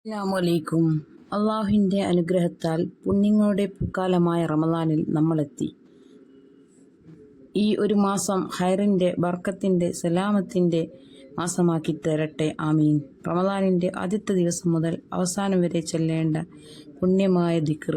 അസ്സലാമലൈക്കും. അള്ളാഹുവിന്റെ അനുഗ്രഹത്താൽ പുണ്യങ്ങളുടെ പൂക്കാലമായ റമദാനിൽ നമ്മളെത്തി. ഈ ഒരു മാസം ഹൈറിന്റെ ബർക്കത്തിന്റെ സലാമത്തിന്റെ മാസമാക്കി തരട്ടെ. ആമീൻ. റമദാനിന്റെ ആദ്യത്തെ ദിവസം മുതൽ അവസാനം വരെ ചെല്ലേണ്ട പുണ്യമായ ദിക്ർ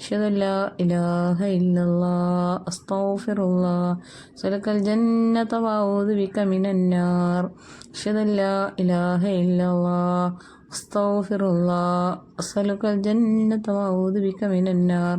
أشهد أن لا إله إلا الله أستغفر الله أسألك الجنة وأعوذ بك من النار أشهد أن لا إله إلا الله أستغفر الله أسألك الجنة وأعوذ بك من النار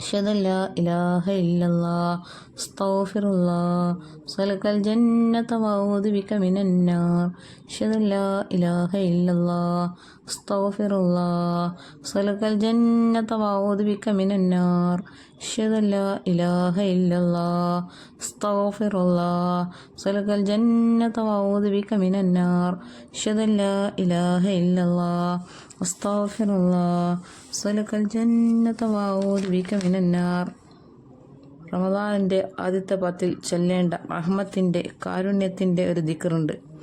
അഷദ് അല്ലാ ഇലാഹ ഇല്ലല്ലാ അസ്തഗ്ഫിറുല്ലാ സലകൽ ജന്നത വഊദു ബിക മിനന്നാർ അഷദ് അല്ലാ ഇലാഹ ഇല്ലല്ലാ അസ്തഗ്ഫിറുല്ലാ സലകൽ ജന്നത വഊദു ബിക മിനന്നാർ أشهد أن لا إله إلا الله أستغفر الله أسألك الجنة وأعوذ بك من النار أشهد أن لا إله إلا الله أستغفر الله أسألك الجنة وأعوذ بك من النار റമദാനിൻ്റെ ആദ്യത്തെ പത്തിൽ ചൊല്ലേണ്ട റഹ്മത്തിൻ്റെ കാരുണ്യത്തിൻ്റെ ഒരു ദിക്കറുണ്ട്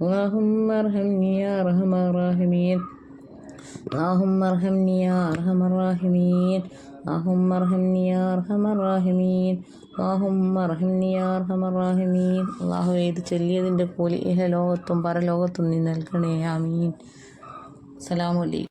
اللهم ارحمني يا أرحم الراحمين اللهم ارحمني يا أرحم الراحمين اللهم ارحمني يا أرحم الراحمين اللهم ارحمني يا أرحم الراحمين അള്ളാഹു ഇത് ചൊല്ലിയതിൻ്റെ കൂലി ഇഹ ലോകത്തും പരലോകത്തും നീ നൽകണേ ആമീൻ അസ്സലാമു അലൈക്കും